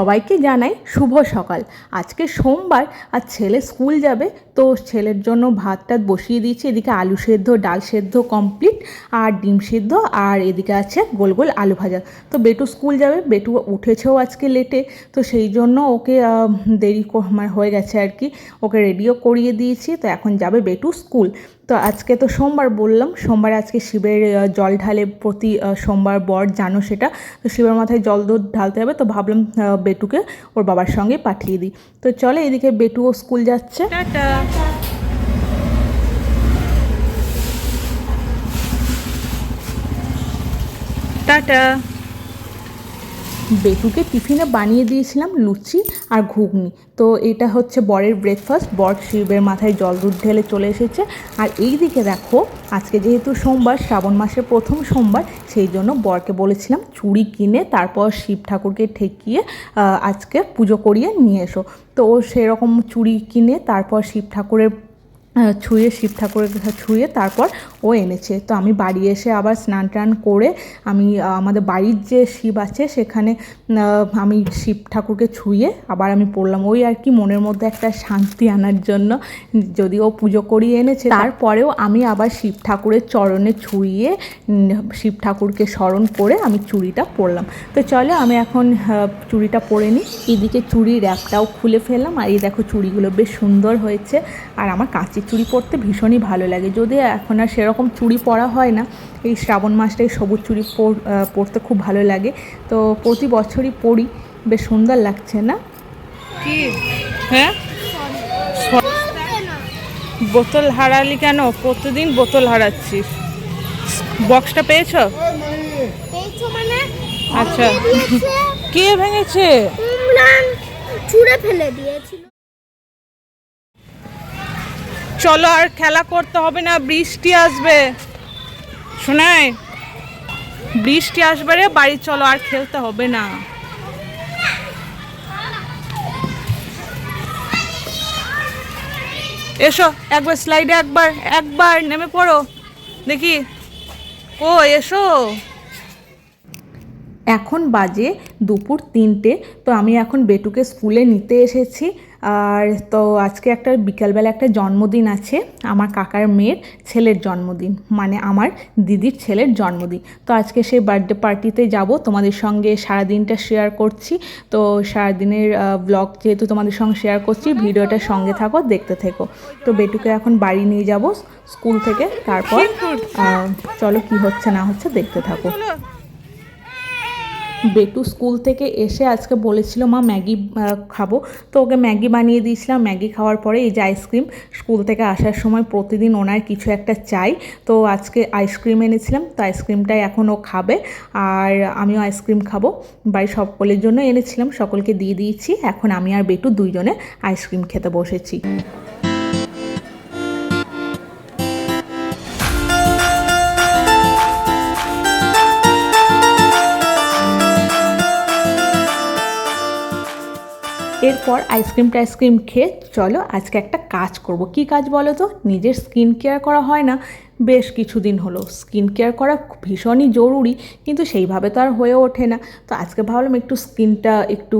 সবাইকে জানাই শুভ সকাল। আজকে সোমবার আর ছেলে স্কুল যাবে, তো ছেলের জন্য ভাত টাত বসিয়ে দিয়েছি। এদিকে আলু সেদ্ধ, ডাল সেদ্ধ কমপ্লিট আর ডিম সেদ্ধ, আর এদিকে আছে গোল গোল আলু ভাজা। তো বেটু স্কুল যাবে, বেটু উঠেছেও আজকে লেটে তো সেই জন্য ওকে দেরি মানে হয়ে গেছে আর কি। ওকে রেডিও করিয়ে দিয়েছি, তো এখন যাবে বেটু স্কুল। তো আজকে তো সোমবার বললাম, সোমবার আজকে শিবের জল ঢালে প্রতি সোমবার বর জানো সেটা। তো শিবের মাথায় জল ঢালতে হবে, তো ভাবলাম বেটুকে ওর বাবার সঙ্গে পাঠিয়ে দিই। তো চলে এদিকে বেটুও স্কুল যাচ্ছে। টাটা। টাটা। বেটুকে টিফিনে বানিয়ে দিয়েছিলাম লুচি আর ঘুগনি। তো এটা হচ্ছে বরের ব্রেকফাস্ট বর শিবের মাথায় জল দুধ ঢেলে চলে এসেছে। আর এই দিকে দেখো, আজকে যেহেতু সোমবার, শ্রাবণ মাসের প্রথম সোমবার, সেই জন্য বরকে বলেছিলাম চুড়ি কিনে তারপর শিব ঠাকুরকে ঠেকিয়ে আজকে পুজো করিয়ে নিয়ে এসো। তো সেরকম চুড়ি কিনে তারপর শিব ঠাকুরের ছুঁয়ে শিব ঠাকুরের ছুঁয়ে তারপর ও এনেছে। তো আমি বাড়ি এসে আবার স্নান টান করে আমি আমাদের বাড়ির যে শিব আছে সেখানে আমি শিব ঠাকুরকে ছুঁয়ে আবার আমি পড়লাম। ওই আর কি মনের মধ্যে একটা শান্তি আনার জন্য যদিও পুজো করিয়ে এনেছে তারপরেও আমি আবার শিব ঠাকুরের চরণে ছুঁয়ে শিব ঠাকুরকে স্মরণ করে আমি চুড়িটা পরলাম। তো চলো আমি এখন চুড়িটা পরে নিই। এদিকে চুড়ির র্যাপটাও খুলে ফেললাম। আর এই দেখো চুড়িগুলো বেশ সুন্দর হয়েছে। আর আমার কাঁচের চুড়ি পরতে ভীষণই ভালো লাগে। যদিও এখন আর সেরকম চুড়ি পরা হয় না এই শ্রাবণ মাসটাই সবুজ চুড়ি পর- পরতে খুব ভালো লাগে। তো প্রতি বছরই পরি বেশ সুন্দর লাগছে না? কি? হ্যাঁ? বোতল হারালি কেন? প্রতিদিন বোতল হারাচ্ছিস। বক্সটা পেয়েছ? মানে? আচ্ছা। কে ভেঙেছে? ছুঁড়ে ফেলে দিয়েছিল। চলো, আর খেলা করতে হবে না, বৃষ্টি আসবে। শোনায় বৃষ্টি আসবে রে, বাড়ি চলো, আর খেলতে হবে না। এসো, একবার স্লাইডে একবার একবার নেমে পড়ো। দেখি, ও, এসো। এখন বাজে দুপুর তিনটে, তো আমি এখন বেটুকে স্কুলে নিতে এসেছি। আর তো আজকে একটা বিকালবেলা একটা জন্মদিন আছে, আমার কাকার মেয়ের ছেলের জন্মদিন মানে আমার দিদির ছেলের জন্মদিন। তো আজকে সেই বার্থডে পার্টিতে যাব, তোমাদের সঙ্গে সারাদিনটা শেয়ার করছি। তো সারাদিনের ব্লগ যেহেতু তোমাদের সঙ্গে শেয়ার করছি, ভিডিওটা সঙ্গে থাকো, দেখতে থেকো। তো বেটুকে এখন বাড়ি নিয়ে যাব, স্কুল থেকে, তারপর চলো কি হচ্ছে না হচ্ছে দেখতে থাকো। বেটু স্কুল থেকে এসে আজকে বলেছিল, মা, ম্যাগি খাব। তো ওকে ম্যাগি বানিয়ে দিয়েছিলাম। ম্যাগি খাওয়ার পরে এই যে আইসক্রিম, স্কুল থেকে আসার সময় প্রতিদিন ওনার কিছু একটা চাই। তো আজকে আইসক্রিম এনেছিলাম, তো আইসক্রিমটাই এখন ও খাবে আর আমিও আইসক্রিম খাব। বাড়ির সকলের জন্য এনেছিলাম, সকলকে দিয়ে দিয়েছি। এখন আমি আর বেটু দুইজনে আইসক্রিম খেতে বসেছি। এরপর আইসক্রিম টাইসক্রিম খেয়ে চলো আজকে একটা কাজ করব। কি কাজ বলো তো? নিজের স্কিন কেয়ার করা হয় না। বেশ কিছুদিন হলো। স্কিন কেয়ার করা ভীষণই জরুরি, কিন্তু সেইভাবে তো আর হয়ে ওঠে না। তো আজকে ভাবলাম একটু স্কিনটা একটু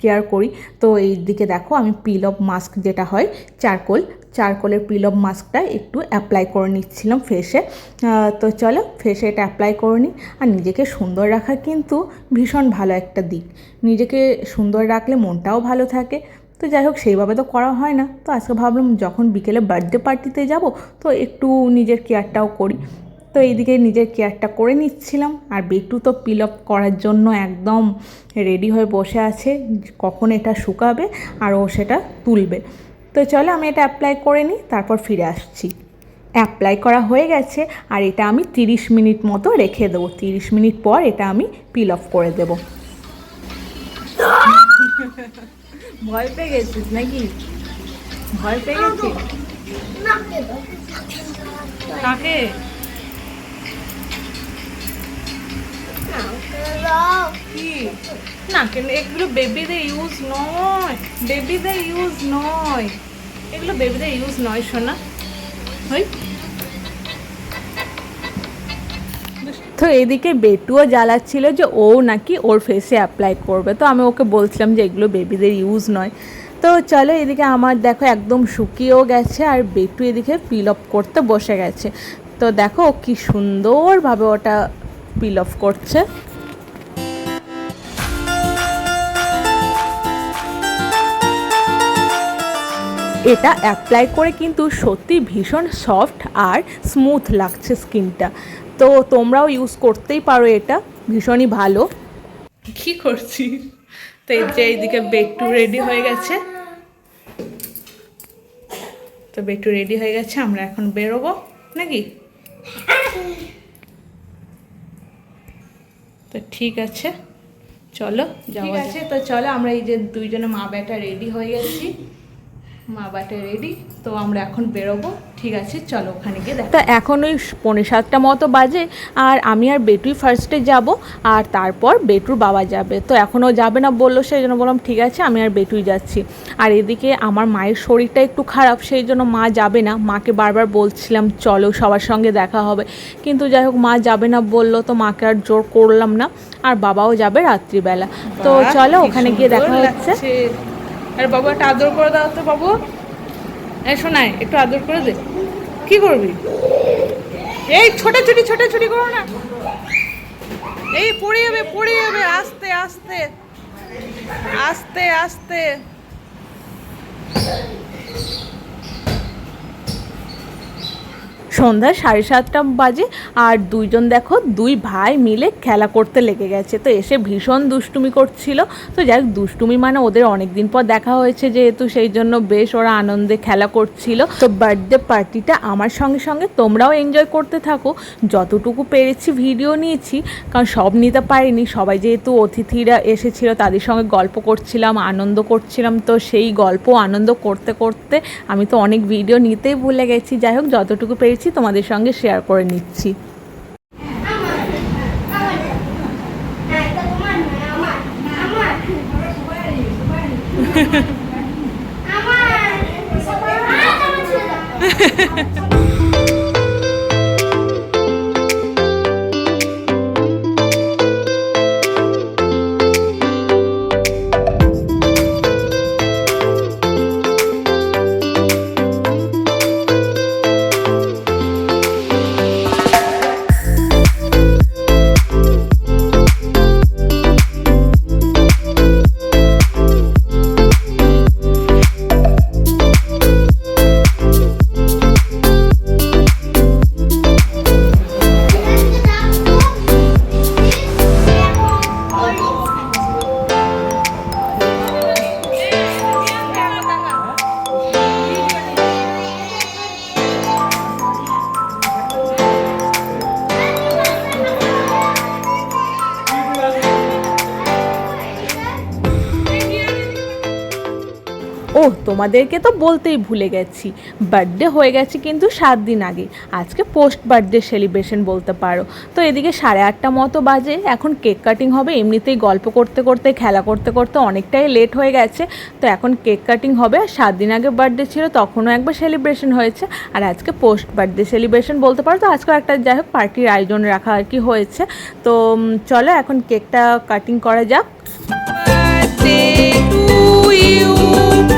কেয়ার করি। তো এই দিকে দেখো আমি পিল অফ মাস্ক যেটা হয়, চারকোল চারকোলের পিল অফ মাস্কটা একটু অ্যাপ্লাই করে নিচ্ছিলাম ফেসে তো চলো ফেসে এটা অ্যাপ্লাই করে নিই। আর নিজেকে সুন্দর রাখা কিন্তু ভীষণ ভালো একটা দিক। নিজেকে সুন্দর রাখলে মনটাও ভালো থাকে। তো যাই হোক, সেইভাবে তো করা হয় না। তো আজকে ভাবলাম যখন বিকেলে বার্থডে পার্টিতে যাব, তো একটু নিজের কেয়ারটাও করি। তো এইদিকে নিজের কেয়ারটা করে নিচ্ছিলাম। আর বেটু তো পিল আপ করার জন্য একদম রেডি হয়ে বসে আছে। কখন এটা শুকাবে আর ও সেটা তুলবে। তো চলো আমি এটা অ্যাপ্লাই করে নিই, তারপর ফিরে আসছি। অ্যাপ্লাই করা হয়ে গেছে, আর এটা আমি তিরিশ মিনিট মতো রেখে দেবো। তিরিশ মিনিট পর এটা আমি পিল অফ করে দেবো। ভয় পেয়ে গেছিস নাকি? ভয় পেয়ে গেছিস? কাকে? না কেন এগুলো বেবিদের ইউজ নয়। বেবিদের ইউজ নয়। এগুলো বেবিদের ইউজ নয় শোনা হই তো এদিকে বেটুও জ্বালাচ্ছিল যে ও নাকি ওর ফেসে অ্যাপ্লাই করবে। তো আমি ওকে বলছিলাম যে এগুলো বেবিদের ইউজ নয়। তো চলো এদিকে আমার দেখো একদম শুকিয়েও গেছে আর বেটু এদিকে পিল অফ করতে বসে গেছে। তো দেখো ও কি সুন্দরভাবে ওটা পিল অফ করছে। এটা অ্যাপ্লাই করে কিন্তু সত্যি ভীষণ সফট আর স্মুথ লাগছে স্কিনটা তো তোমরাও ইউজ করতেই পারো এটা ভীষণই ভালো। কি করছি? তো এই যে এইদিকে বেটু রেডি হয়ে গেছে। তো বেটু রেডি হয়ে গেছে আমরা এখন বেরোবো নাকি? তো ঠিক আছে চলো ঠিক আছে তো চলো আমরা এই যে দুইজনে মা বেটা রেডি হয়ে গেছি। মা বাটা রেডি তো আমরা এখন বেরোবো। ঠিক আছে চলো ওখানে গিয়ে দেখ তো এখন ওই পৌনে সাতটা মতো বাজে আর আমি আর বেটুই ফার্স্টে যাব আর তারপর বেটুর বাবা যাবে। তো এখনও যাবে না বলল সেই জন্য বললাম ঠিক আছে আমি আর বেটুই যাচ্ছি। আর এদিকে আমার মায়ের শরীরটা একটু খারাপ সেই জন্য মা যাবে না। মাকে বারবার বলছিলাম চলো সবার সঙ্গে দেখা হবে। কিন্তু যাই হোক মা যাবে না বলল তো মাকে আর জোর করলাম না। আর বাবাও যাবে রাত্রিবেলা। তো চলো ওখানে গিয়ে দেখা হচ্ছে। আরে বাবু, একটা আদর করে দাও তো বাবু। শোনায় একটু আদর করে দে। কি করবি? এই, ছোটাছুটি ছোটাছুটি করো না। এই, পড়ে যাবে পড়ে যাবে। আস্তে আস্তে। আস্তে আস্তে। সন্ধ্যা সাড়ে সাতটা বাজে আর দুইজন দেখো দুই ভাই মিলে খেলা করতে লেগে গেছে। তো এসে ভীষণ দুষ্টুমি করছিল। তো যাই দুষ্টুমি মানে ওদের অনেক দিন পর দেখা হয়েছে যেহেতু, সেই জন্য বেশ ওরা আনন্দে খেলা করছিল। তো বার্থডে পার্টিটা আমার সঙ্গে সঙ্গে তোমরাও এনজয় করতে থাকো। যতটুকু পেরেছি ভিডিও নিয়েছি, কারণ সব নিতে পারিনি। সবাই যেহেতু অতিথিরা এসেছিল, তাদের সঙ্গে গল্প করছিলাম, আনন্দ করছিলাম। তো সেই গল্প আনন্দ করতে করতে আমি তো অনেক ভিডিও নিতেই ভুলে গেছি। যাই হোক, যতটুকু পেরেছি তোমাদের সঙ্গে শেয়ার করে নিচ্ছি। ও তোমাদেরকে তো বলতেই ভুলে গেছি। বার্থডে হয়ে গেছে কিন্তু সাত দিন আগে। আজকে পোস্ট বার্থডে সেলিব্রেশন বলতে পারো। তো এদিকে সাড়ে আটটা মতো বাজে। এখন কেক কাটিং হবে। এমনিতেই গল্প করতে করতে, খেলা করতে করতে অনেকটাই লেট হয়ে গেছে। তো এখন কেক কাটিং হবে। আর সাত দিন আগে বার্থডে ছিল, তখনও একবার সেলিব্রেশন হয়েছে। আর আজকে পোস্ট বার্থডে সেলিব্রেশন বলতে পারো। তো আজকে একটা যাই হোক পার্টির আয়োজন রাখা আর কি হয়েছে। তো চলো এখন কেকটা কাটিং করা যাক। Birthday you.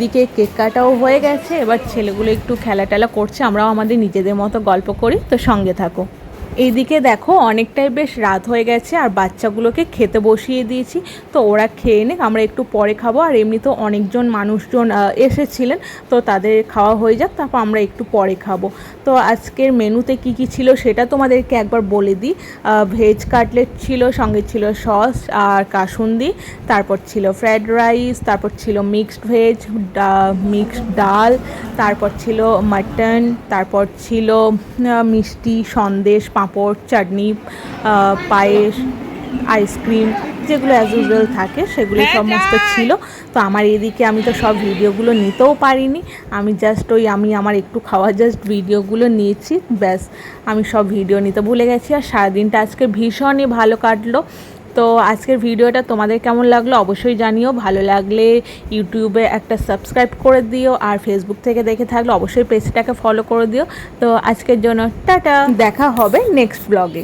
এইদিকে কেক কাটাও হয়ে গেছে, এবার ছেলেগুলো একটু খেলা টেলা করছে, আমরাও আমাদের নিজেদের মতো গল্প করি, তো সঙ্গে থাকো। এইদিকে দেখো অনেকটাই বেশ রাত হয়ে গেছে আর বাচ্চাগুলোকে খেতে বসিয়ে দিয়েছি। তো ওরা খেয়ে নিক, আমরা একটু পরে খাব। আর এমনিতেও অনেকজন মানুষজন এসেছিলেন, তো তাদের খাওয়া হয়ে যাক, তারপর আমরা একটু পরে খাব। তো আজকের মেনুতে কি কি ছিল সেটা তোমাদেরকে একবার বলে দিই। ভেজ কাটলেট ছিল, সঙ্গে ছিল সস আর কাসুন্দি, তারপর ছিল ফ্রায়েড রাইস, তারপর ছিল মিক্সড ভেজ মিক্সড ডাল, তারপর ছিল মাটন, তারপর ছিল মিষ্টি সন্দেশ পাঁপড় চাটনি পায়েস আইসক্রিম যেগুলো অ্যাজ ইউজুয়াল থাকে সেগুলো হ্যাঁ, সমস্ত ছিল। তো আমার এদিকে আমি তো সব ভিডিওগুলো নিতেও পারিনি। আমি জাস্ট ওই আমি আমার একটু খাওয়া জাস্ট ভিডিওগুলো নিয়েছি ব্যাস। আমি সব ভিডিও নিতে ভুলে গেছি আর সারাদিনটা আজকে ভীষণই ভালো কাটলো। তো আজকের ভিডিওটা তোমাদের কেমন লাগল অবশ্যই জানিও। ভালো লাগলে ইউটিউবে একটা সাবস্ক্রাইব করে দিও আর ফেসবুক থেকে দেখে থাকলে অবশ্যই পেজটাকে ফলো করে দিও। তো আজকের জন্য টাটা। দেখা হবে নেক্সট ব্লগে